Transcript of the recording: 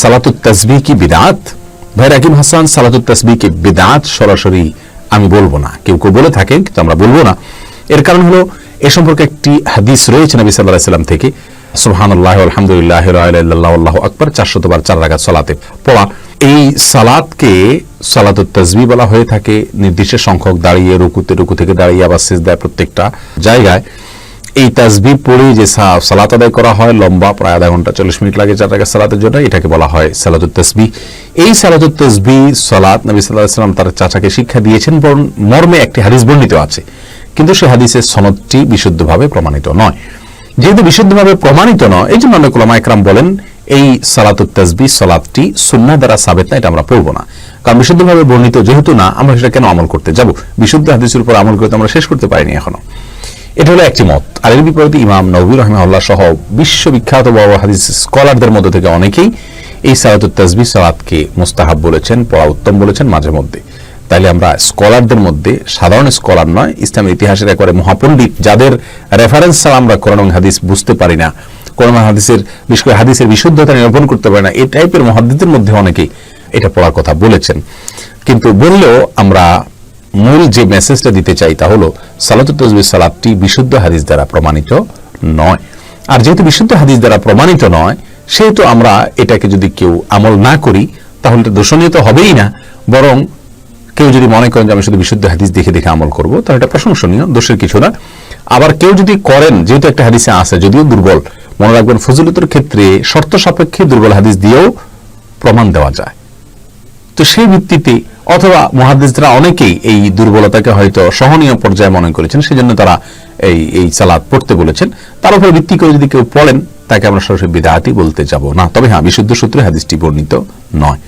সালাতুত তাসবি কি বিদাত? ভাই রাকিম হাসান, সালাতুত তাসবি কি বিদাত? সরাসরি আমি বলব না। কেউ কেউ বলে কিন্তু আমরা বলব না। এর কারণ হলো, এ সম্পর্কে একটি হাদিস রয়েছে নবী সাল্লাহ সাল্লাম থেকে। আলহামদুলিল্লাহ আল্লাহ আকবর চার সালাতে পড়া। এই সালাদকে সালাতুত তাজবি বলা হয়ে থাকে। নির্দিষ্ট সংখ্যক দাঁড়িয়ে, রুকুতে, রুকু থেকে দাঁড়িয়ে, আবার শেষ দেয় প্রত্যেকটা জায়গায়। এই তাজবি পড়ে যে সালাত আদায় করা হয়, লম্বা, প্রায় আধা ঘণ্টা, চল্লিশ মিনিট লাগে চার টাকা সালাতের জন্য, এটাকে বলা হয় সালাতুত তসবি এই সালাতুত তসবি সালাত নবী সাল্লাহ সাল্লাম তার চাচাকে শিক্ষা দিয়েছেন, বরং মর্মে একটি হাদিস বর্ণিত আছে। কিন্তু সে হাদিসের সনদটি বিশুদ্ধভাবে প্রমাণিত নয়। যেহেতু বিশুদ্ধভাবে প্রমাণিত নয়, এই জন্য অনেক একরাম বলেন, এই সালাতুত তসবি সালাতটি সুন্না দ্বারা সাবেত না, এটা আমরা পড়ব না। কারণ বিশুদ্ধভাবে বর্ণিত যেহেতু না, আমরা সেটা কেন আমল করতে যাব? বিশুদ্ধ হাদিসের উপর আমল করতে আমরা শেষ করতে পারিনি এখনও। এটা হলো একটি মত। আর এর বিপরীতে ইমাম নবী রহমাল্লাহ সহ বিশ্ববিখ্যাত বড় হাদিস স্কলারদের মধ্যে থেকে অনেকেই এই সালাতুত তাজবি সালাতকে মুস্তাহাব বলেছেন, পড়া উত্তম বলেছেন মাঝে মধ্যে। তাইলে আমরা স্কলারদের মধ্যে সাধারণ স্কলার নয় ইসলামের ইতিহাসের একবারে মহাপণ্ডিত, যাদের রেফারেন্স ছাড়া আমরা কোরআন হাদিস বুঝতে পারি না, কোরআন হাদিসের বিশেষ করে হাদিসের বিশুদ্ধতা নিরূপণ করতে পারি না, এই টাইপের মহাদ্দিদের মধ্যে অনেকেই এটা পড়ার কথা বলেছেন। কিন্তু বললেও আমরা মূল যে মেসেজটা দিতে চাই তা হলো, সালাতুত তসবি সালাদটি বিশুদ্ধ হাদিস দ্বারা প্রমাণিত নয়। আর যেহেতু বিশুদ্ধ হাদিস দ্বারা প্রমাণিত নয়, সেহেতু আমরা এটাকে যদি কেউ আমল না করি, তাহলে তো দোষণীয় তো হবেই না। বরং কেউ যদি মনে করেন যে আমি শুধু বিশুদ্ধ হাদিস দেখে দেখে আমল করব, তাহলে এটা প্রশংসনীয়, দোষের কিছু না। আবার কেউ যদি করেন, যেহেতু একটা হাদিসে আছে, যদিও দুর্বল, মনে রাখবেন ফজিলতের ক্ষেত্রে শর্ত সাপেক্ষে দুর্বল হাদিস দিয়েও প্রমাণ দেওয়া যায়। তো সেই ভিত্তিতে অথবা মহাদিসরা অনেকেই এই দুর্বলতাকে হয়তো সহনীয় পর্যায়ে মনে করেছেন, সেজন্য তারা এই এই সালাদ পড়তে বলেছেন। তার উপর ভিত্তি করে যদি কেউ পড়েন, তাকে আমরা সরাসরি বিদায়াতি বলতে যাব না। তবে হ্যাঁ বিশুদ্ধ সূত্রে হাদিসটি বর্ণিত নয়।